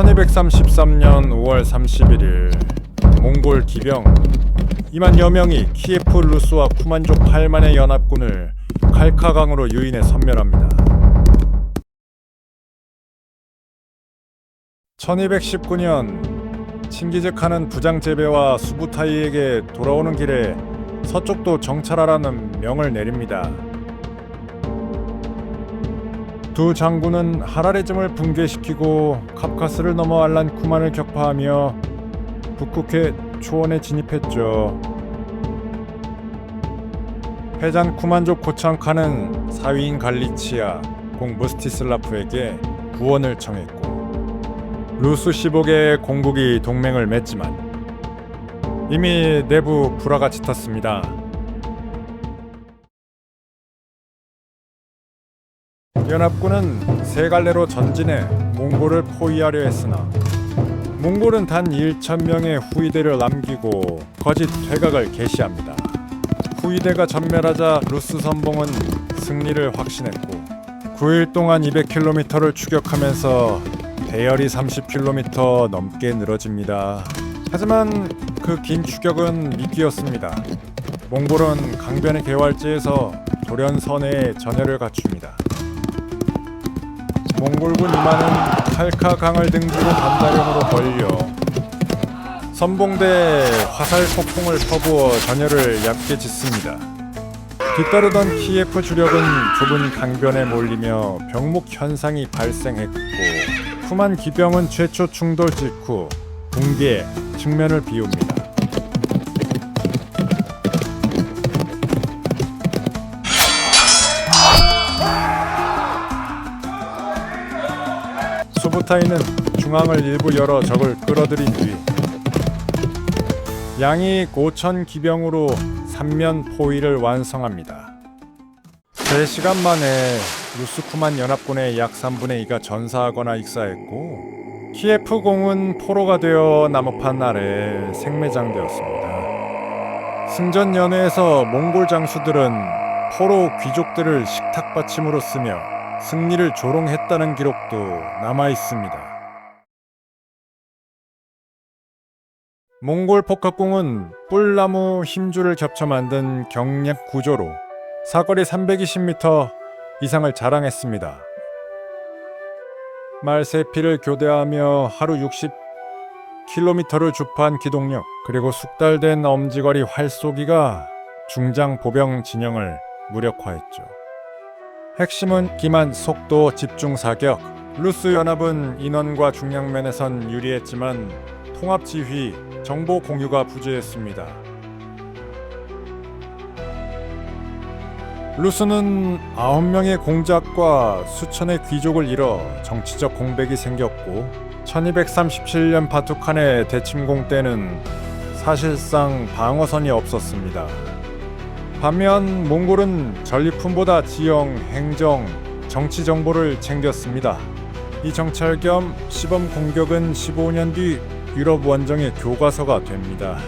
1233년 5월 31일 몽골 기병 2만여 명이 키예프 루스와 쿠만족 8만의 연합군을 칼카강으로 유인해 섬멸합니다. 1219년 칭기즈 칸은 부장 제베와 수부타이에게 돌아오는 길에 서쪽도 정찰하라는 명을 내립니다. 두 장군은 하라레즘을 붕괴시키고 카프카스를 넘어 알란 쿠만을 격파하며 북극해 초원에 진입했죠. 패잔 쿠만족 고창카는 사위인 갈리치아 공 무스티슬라프에게 구원을 청했고 루스 15개의 공국이 동맹을 맺지만 이미 내부 불화가 짙었습니다. 연합군은 세 갈래로 전진해 몽골을 포위하려 했으나 몽골은 단 1천 명의 후위대를 남기고 거짓 퇴각을 개시합니다. 후위대가 전멸하자 루스 선봉은 승리를 확신했고 9일 동안 200km를 추격하면서 대열이 30km 넘게 늘어집니다. 하지만 그 긴 추격은 미끼였습니다. 몽골은 강변의 개활지에서 돌연선에 전열을 갖춥니다. 몽골군 이만은 칼카 강을 등지고 반다령으로 벌려 선봉대 화살 폭풍을 퍼부어 전열을 얕게 짓습니다. 뒤따르던 키예프 주력은 좁은 강변에 몰리며 병목 현상이 발생했고 후만 기병은 최초 충돌 직후 붕괴 측면을 비웁니다. 수부타이는 중앙을 일부 열어 적을 끌어들인 뒤 양이 고천 기병으로 삼면 포위를 완성합니다. 3시간 만에 루스쿠만 연합군의 약 3분의 2가 전사하거나 익사했고 키예프 공은 포로가 되어 나무판 아래 생매장되었습니다. 승전 연회에서 몽골 장수들은 포로 귀족들을 식탁 받침으로 쓰며 승리를 조롱했다는 기록도 남아 있습니다. 몽골 폭격공은 뿔나무 힘줄을 겹쳐 만든 경략 구조로 사거리 320m 이상을 자랑했습니다. 말세피를 교대하며 하루 60km를 주파한 기동력 그리고 숙달된 엄지거리 활쏘기가 중장 보병 진영을 무력화했죠. 핵심은 기만, 속도, 집중 사격. 루스 연합은 인원과 중량 면에선 유리했지만 통합 지휘, 정보 공유가 부재했습니다. 루스는 9명의 공작과 수천의 귀족을 잃어 정치적 공백이 생겼고 1237년 바투칸의 대침공 때는 사실상 방어선이 없었습니다. 반면 몽골은 전리품보다 지형, 행정, 정치 정보를 챙겼습니다. 이 정찰 겸 시범 공격은 15년 뒤 유럽 원정의 교과서가 됩니다.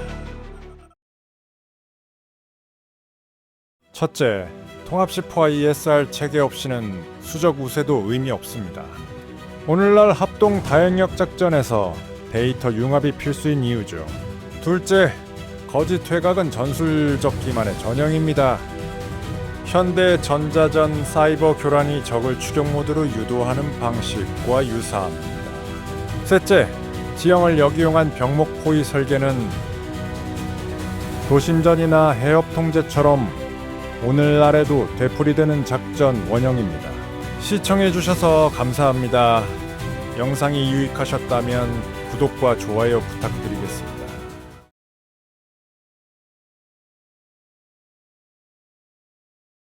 첫째, 통합시포와 ESR 체계 없이는 수적 우세도 의미 없습니다. 오늘날 합동 다행력 작전에서 데이터 융합이 필수인 이유죠. 둘째, 거짓 퇴각은 전술적 기만의 전형입니다. 현대 전자전 사이버 교란이 적을 추격 모드로 유도하는 방식과 유사합니다. 셋째, 지형을 역이용한 병목 포위 설계는 도심전이나 해협 통제처럼 오늘날에도 되풀이되는 작전 원형입니다. 시청해 주셔서 감사합니다. 영상이 유익하셨다면 구독과 좋아요 부탁드리겠습니다.